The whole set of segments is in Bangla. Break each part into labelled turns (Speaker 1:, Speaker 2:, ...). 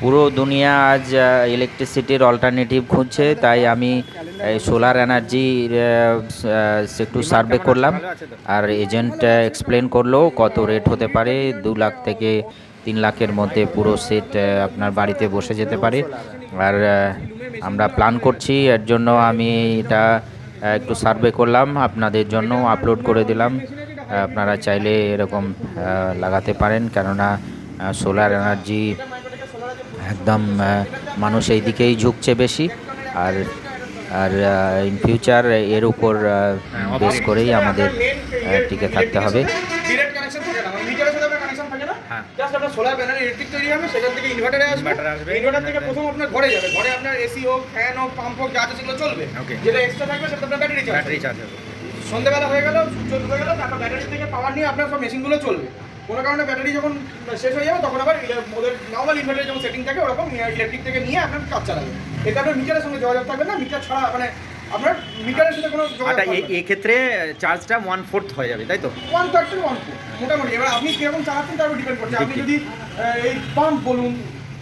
Speaker 1: পুরো দুনিয়া আজ ইলেকট্রিসিটির অল্টারনেটিভ খুঁজছে, তাই আমি সোলার এনার্জির একটু সার্ভে করলাম। আর এজেন্ট এক্সপ্লেন করল কত রেট হতে পারে, দু লাখ থেকে তিন লাখের মধ্যে পুরো সেট আপনার বাড়িতে বসে যেতে পারে। আর আমরা প্ল্যান করছি, এর জন্য আমি এটা একটু সার্ভে করলাম, আপনাদের জন্য আপলোড করে দিলাম। আপনারা চাইলে এরকম লাগাতে পারেন, কেননা সোলার এনার্জি একদম মানুষ এই দিকেই ঝুঁকছে বেশি। আর আর ইন ফিউচার এর উপর বেস করেই আমাদের টিকে থাকতে হবে।
Speaker 2: ডিরেক্ট কানেকশন থাকে না মিটারের সাথে আপনার
Speaker 3: হ্যাঁ।
Speaker 2: জাস্ট আপনার সোলার প্যানেল ইলেকট্রিক তৈরি হবে সেখান থেকে ইনভার্টারে আসবে। ইনভার্টার থেকে প্রথম আপনার ঘরে যাবে। ঘরে আপনার এসি হোক ফ্যান হোক পাম্প হোক যা আছে সেগুলো চলবে। যেটা এক্সট্রা থাকবে সেটা আপনার ব্যাটারি চার্জ
Speaker 3: ব্যাটারি চার্জ হবে।
Speaker 2: সন্ধ্যাবেলা হয়ে গেল সূর্য ডুবে গেল তারপর ব্যাটারি থেকে পাওয়ার নিয়ে আপনার সব মেশিনগুলো চলবে। কোনো কারণে ব্যাটারি যখন শেষ হয়ে যাবে তখন আবার ওদের নর্মাল ইনভার্টারের যেমন সেটিং থাকে ওরকম ইলেকট্রিক থেকে নিয়ে আপনার কাজ চালাবে। এতে আপনার মিটারের সঙ্গে যোগাযোগ থাকবে না মিটার ছাড়া মানে আপনার মিটারের সাথে কোনো
Speaker 3: আচ্ছা এই
Speaker 2: না।
Speaker 3: এক্ষেত্রে চার্জটা ওয়ান ফোর্থ হয়ে যাবে তাই তো?
Speaker 2: ওয়ান থার্ড ওয়ান ফোর মোটামুটি। এবার আপনি কীরকম চালাচ্ছেন তার উপর ডিপেন্ড করছে। আপনি যদি এই পাম্প বলুন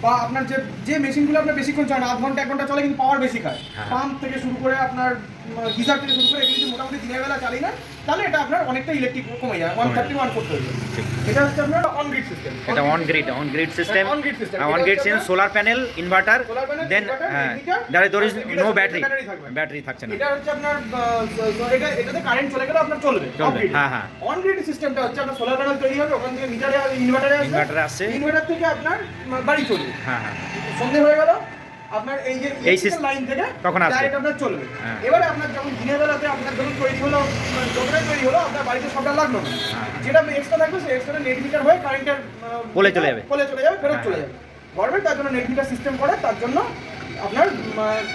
Speaker 2: বা আপনার যে যে মেশিনগুলো আপনার বেশিক্ষণ চলে আধ ঘণ্টা এক ঘণ্টা চলে কিন্তু পাওয়ার বেশি খায়।
Speaker 3: হ্যাঁ।
Speaker 2: পাম্প থেকে শুরু করে আপনার গিজার থেকে শুরু করে এগুলো মোটামুটি দিনের বেলা চালিয়ে না তাহলে এটা আপনার অনেকটা ইলেকট্রিক কমে যায় ওয়ান থার্টি ওয়ান হয়ে যায় এটা হচ্ছে আপনার অন গ্রিড সিস্টেম
Speaker 3: এটা on grid on grid system
Speaker 2: on grid system।
Speaker 3: On grid system solar panel inverter then হ্যাঁ there is no battery. Battery থাকছে না।
Speaker 2: এটা হচ্ছে আপনার এটা এটাতে কারেন্ট চলে গেলে আপনার চলবে
Speaker 3: হ্যাঁ, হ্যাঁ।
Speaker 2: অন গ্রিড সিস্টেমটা হচ্ছে আপনার সোলার প্যানেল তৈরি হবে ওখান থেকে মিটারে ইনভার্টারে আসবে। ইনভার্টার থেকে আপনার বাড়ি চলবে।
Speaker 3: হ্যাঁ হ্যাঁ।
Speaker 2: সন্ধে হয়ে গেল আপনার এই যে
Speaker 3: এই
Speaker 2: লাইন থেকে
Speaker 3: তখন আসবে।
Speaker 2: ডাইরেক্ট আপনার চলবে
Speaker 3: হ্যাঁ।
Speaker 2: এবারে আপনার যখন দিনের বেলাতে আপনার যখন তৈরি হলো মানে তৈরি হলো আপনার বাড়িতে সবটা লাগল
Speaker 3: হ্যাঁ।
Speaker 2: যেটা এক্সট্রা থাকবে সেই এক্সট্রা নেট মিটার হয়ে কারেন্টের
Speaker 3: পোলে চলে যাবে।
Speaker 2: পোলে চলে যাবে ফেরত
Speaker 3: হ্যাঁ,
Speaker 2: চলে। যাবে গভর্নমেন্ট তার জন্য নেট মিটার সিস্টেম করে তার জন্য আপনার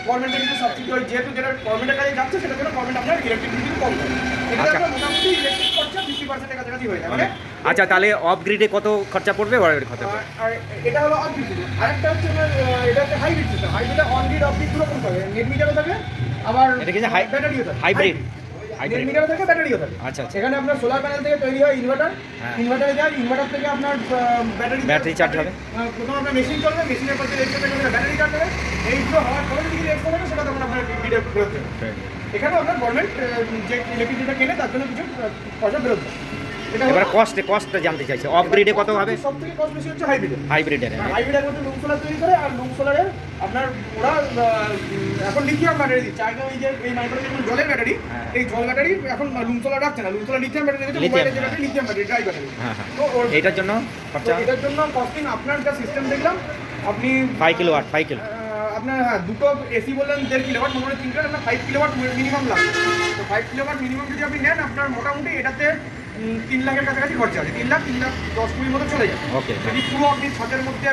Speaker 2: গভর্নমেন্টের কিছু সাবসিডি হয় যেহেতু যেটা গভর্নমেন্টের কাছে যাচ্ছে সেটার জন্য গভর্নমেন্ট আপনার ইলেকট্রিক বিল কম করে এটা
Speaker 3: আচ্ছা।
Speaker 2: আপনার মোটামুটি ইলেকট্রিক খরচা ফিফটি পার্সেন্টের কাছাকাছি হয়ে মানে
Speaker 3: আচ্ছা তাহলে অফ গ্রিডে কত খরচা পড়বে ওয়ারের কত পড়বে?
Speaker 2: আর- এটা হলো অন গ্রিড আরেকটা হচ্ছে এটা হচ্ছে হাইব্রিড সিস্টেম হাইব্রিডে অন গ্রিড অফ গ্রিড দুটো রকম থাকে? নেট মিটারও থাকে আবার
Speaker 3: এটা কি
Speaker 2: ব্যাটারিও থাকে।
Speaker 3: হাইব্রিড? হাইব্রিড।
Speaker 2: মিটারও থাকে ব্যাটারিও থাকে।
Speaker 3: আচ্ছা আচ্ছা।
Speaker 2: এখানে আপনার সোলার প্যানেল থেকে তৈরি হয় ইনভার্টার
Speaker 3: হ্যাঁ।
Speaker 2: ইনভার্টারে যায় ইনভার্টার থেকে আপনার ব্যাটারি
Speaker 3: Battery charge হবে।
Speaker 2: প্রথম আপনার মেশিন চলবে মেশিনের পর এক্সট্রা থেকে ব্যাটারি চার্জ হবে। এইগুলো হওয়ার পরে যদি এক্সট্রা থাকে সেটা তখন আপনার গ্রিডে ফেরত এখানে আপনার গভর্নমেন্ট যে ইলেকট্রিসিটিটা কেনে তার জন্য কিছু পয়সা ফেরত দেয়।
Speaker 3: এবার কস্ট কস্টটা জানতে চাইছে। অফ গ্রিডে কত হবে?
Speaker 2: সব থেকে কস্ট বেশি হচ্ছে হাইব্রিডে
Speaker 3: হাইব্রিডের
Speaker 2: হাইব্রিডের মধ্যে লুম সোলার তৈরি করে আর লুম সোলারের আপনার ওরা এখন লিথিয়াম ব্যাটারি দিচ্ছে। আগে ওই যে এই মাইক্রো জলের ব্যাটারি। এই জল ব্যাটারি এখন লুম সোলার রাখছে না। লুম সোলার লিথিয়াম ব্যাটারি দিচ্ছে মোবাইলের যে। Battery lithium battery dry battery তো ওর
Speaker 3: এইটার জন্য খরচা?
Speaker 2: এটার জন্য কস্টিং আপনার যা সিস্টেম দেখলাম আপনি
Speaker 3: five kilo watt five kilo
Speaker 2: ah, আপনার হ্যাঁ দুটো এসি বললেন দেড় কিলোওয়াট মোটামুটি তিনটে আপনার ফাইভ কিলোওয়াট মিনিমাম লাগবে। তো ফাইভ কিলোওয়াট মিনিমাম যদি আপনি নেন আপনার মোটামুটি এটাতে তিন লাখের কাছাকাছি খরচা আছে। তিন লাখ তিন লাখ দশ কুড়ির মতো চলে যাবে
Speaker 3: ওকে
Speaker 2: যদি পুরো আপনি ছাদের মধ্যে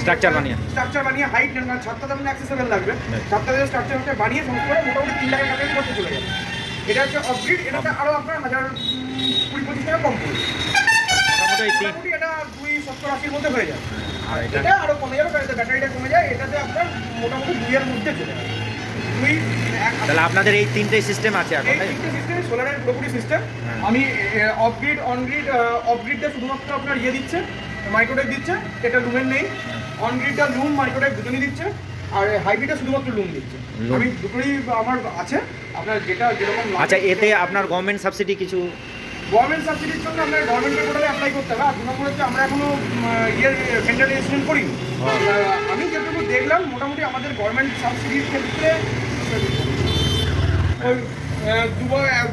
Speaker 3: Structure বানিয়ে।
Speaker 2: স্ট্রাকচার বানিয়ে হাইট নেন কারণ ছাদটা আপনার অ্যাক্সেসেবল লাগবে. ছাদটা স্ট্রাকচার হচ্ছে বানিয়ে সমস্ত করে মোটামুটি তিন লাখের কাছাকাছি খরচা চলে যাবে এটা হচ্ছে অফগ্রিড এটাতে আরও আপনার হাজার কুড়ি পঁচিশ টাকা কম পড়বে।
Speaker 3: মোটামুটি
Speaker 2: এটা দুই সত্তর আশির মধ্যে হয়ে যাবে
Speaker 3: আর এটা?
Speaker 2: এটা আরও কমে যাবে কারণ ব্যাটারিটা কমে যায় এটাতে আপনার মোটামুটি দুইয়ের মধ্যে চলে যাবে।
Speaker 3: তাহলে আপনাদের এই তিনটে সিস্টেম আছে এখন
Speaker 2: এই
Speaker 3: তাই?
Speaker 2: তিনটে সিস্টেম সোলারের পুরোপুরি সিস্টেম
Speaker 3: হ্যাঁ।
Speaker 2: আমি off grid on grid off গ্রিডটা শুধুমাত্র আপনার ইয়ে দিচ্ছে মাইক্রোটেক দিচ্ছে এটা লুমের নেই। অন গ্রিডটা লুম মাইক্রোটেক দুজনই দিচ্ছে আর হাইব্রিডটা শুধুমাত্র লুম দিচ্ছে। আমি দুটোই আমার আছে আপনার যেটা যেরকম
Speaker 3: আচ্ছা এতে আপনার গভর্নমেন্ট সাবসিডি কিছু?
Speaker 2: গভর্নমেন্ট সাবসিডির জন্য আপনার গভর্নমেন্টের পোর্টালে অ্যাপ্লাই করতে হবে। আর দু নম্বর হচ্ছে আমরা এখনও ইয়ের ভেন্ডার রেজিস্ট্রেশন করিনি।
Speaker 3: হ্যাঁ।
Speaker 2: আমি যেটুকু দেখলাম মোটামুটি আমাদের গভর্নমেন্ট সাবসিডির ক্ষেত্রে ওই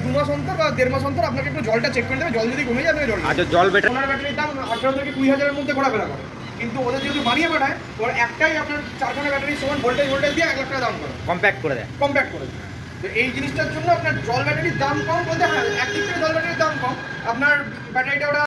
Speaker 2: দু মাস অন্তর বা দেড় মাস অন্তর আপনাকে একটু জলটা চেক করে দেবে জল যদি কমে যাবে জল
Speaker 3: আচ্ছা জল বেটার
Speaker 2: সোলার ব্যাটারির দাম আঠারো থেকে কুড়ি হাজারের মধ্যে ঘোরাফেরা করে। কিন্তু ওদের যেহেতু বানিয়ে পাঠায় ওর একটাই আপনার চারখানা ব্যাটারি সমান ভোল্টেজ ভোল্টেজ দিয়ে এক লাখ টাকা দাম করে।
Speaker 3: কম্প্যাক্ট করে দেয়।
Speaker 2: কম্প্যাক্ট করে দেয়। তো এই জিনিসটার জন্য আপনার জল ব্যাটারির দাম কম বলতে হ্যাঁ থেকে জল ব্যাটারির দাম কম। আপনার ব্যাটারিটা ওরা